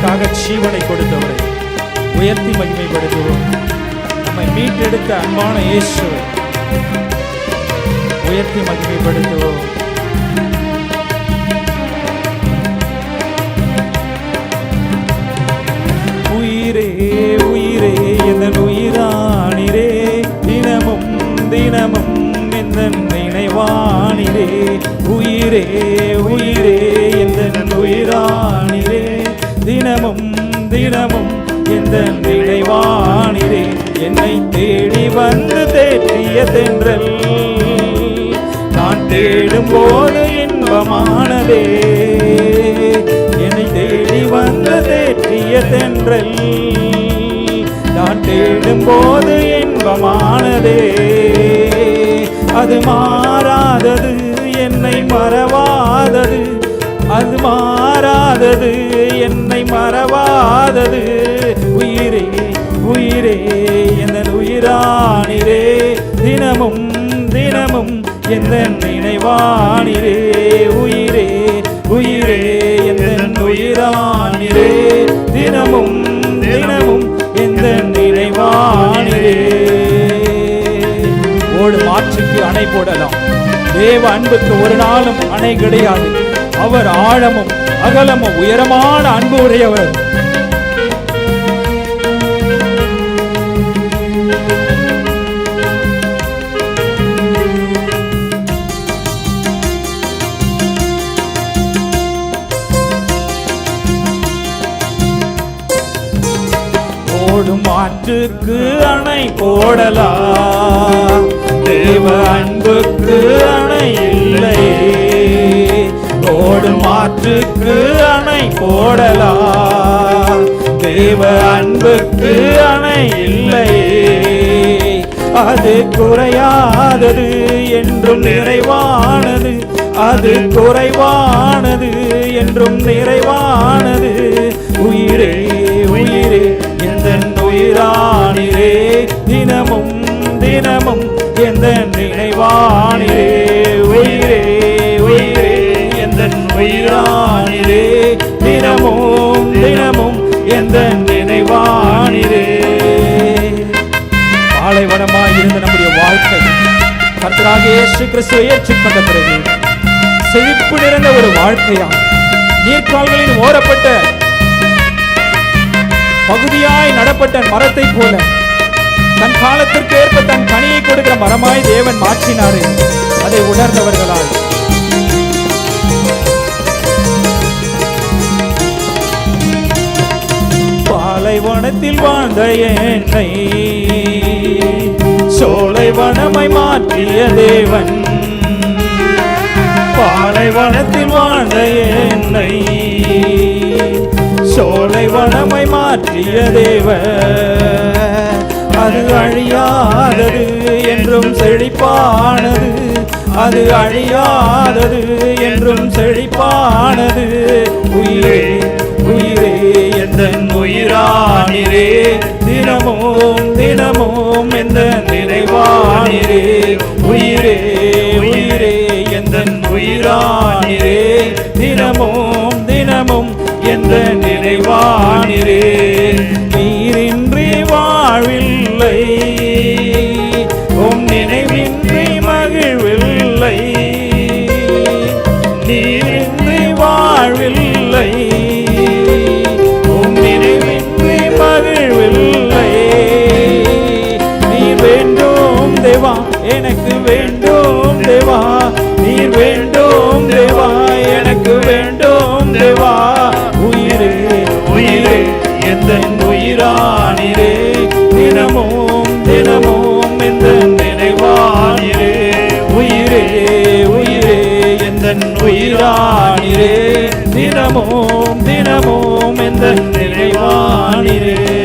நமக்காக ஜீவனை கொடுத்தவரை. உயர்த்தி மகிமைப்படுத்துவோம். நம்மை மீட்டெடுத்த அன்பான இயேசுவை உயர்த்தி மகிமைப்படுத்துவோம். உயிரே உயிரே எந்த உயிரானிரே? தினமும் தினமும் எந்த நினைவானிரே? உயிரே உயிரே எந்த உயிரானி தினமும் தினமும் எந்த நினைவானிலே என்னை தேடி வந்து தேற்றிய தென்றல். நான் தேடும் போது இன்பமானதே என்னை தேடி வந்து தேற்றிய தென்றல். நான் தேடும் போது இன்பமானதே அது மாறாதது என்னை மறவாதது அது மா மறவாதது என்னை மறவாதது. உயிரே உயிரே எந்த உயிரானிரே. தினமும் தினமும் எந்த நினைவானிரே. உயிரே உயிரே எந்த உயிரானிரே. தினமும் தினமும் எந்த நினைவானிரே. ஓடு மாற்றுக்கு அணை போடலாம். தேவ அன்புக்கு ஒரு நாளும் அணை கிடையாது. அவர் ஆழமும் அகலமும் உயரமான அன்பு உடையவர் ஓடும் ஆற்றுக்கு அணை போடலாம். தேவ அன்புக்கு அணை இல்லை. ஓடும் மாற்றுக்கு அணை போடலாம். தேவ அன்புக்கு அணை இல்லை. அது குறையாதது என்றும் நிறைவானது. அது குறைவானது என்றும் நிறைவானது. உயிரானிரே தினமும் தினமும் எந்த நினைவானிரே. பாலைவனமாய் இருந்த நம்முடைய வாழ்க்கை கர்த்தராக இயேசு கிறிஸ்துவை ஏற்றுக்கொண்ட பிறகு செழிப்பு நிறைந்த ஒரு வாழ்க்கையா நீர்க்கால்களின் ஓரப்பட்ட பகுதியாய் நடப்பட்ட மரத்தை போல தன் காலத்திற்கு ஏற்ப தன் கனியை கொடுக்கிற மரமாய் தேவன் மாற்றினாரே. அதை உணர்ந்தவர்களாய் பாலைவனத்தில் வாழ்ந்த என்னை. சோலைவனமாய் மாற்றிய தேவன். பாலைவனத்தில் வாழ்ந்த என்னை. சோலைவனமாய் மாற்றிய தேவன். அது அழியாதது என்றும் செழிப்பானது. அது அழியாதது என்றும் செழிப்பானது. உயிரே உயிரே எந்த நிறைவானிரே தினமும் தினமும் எந்த நிறைவானிரே உயிரே உயிரே எந்த உயிரானிரே தினமும் தினமும் எந்த நிறைவானிரே எனக்கு வேண்டும் தேவா. நீர் வேண்டும் தேவா. எனக்கு வேண்டும் தேவா. உயிரே உயிரே எந்த உயிரானிரே. தினமும் தினமும் எந்த நினைவானிரே. உயிரே உயிரே எந்த உயிரானிரே. தினமும் தினமும் எந்த நினைவானிரே.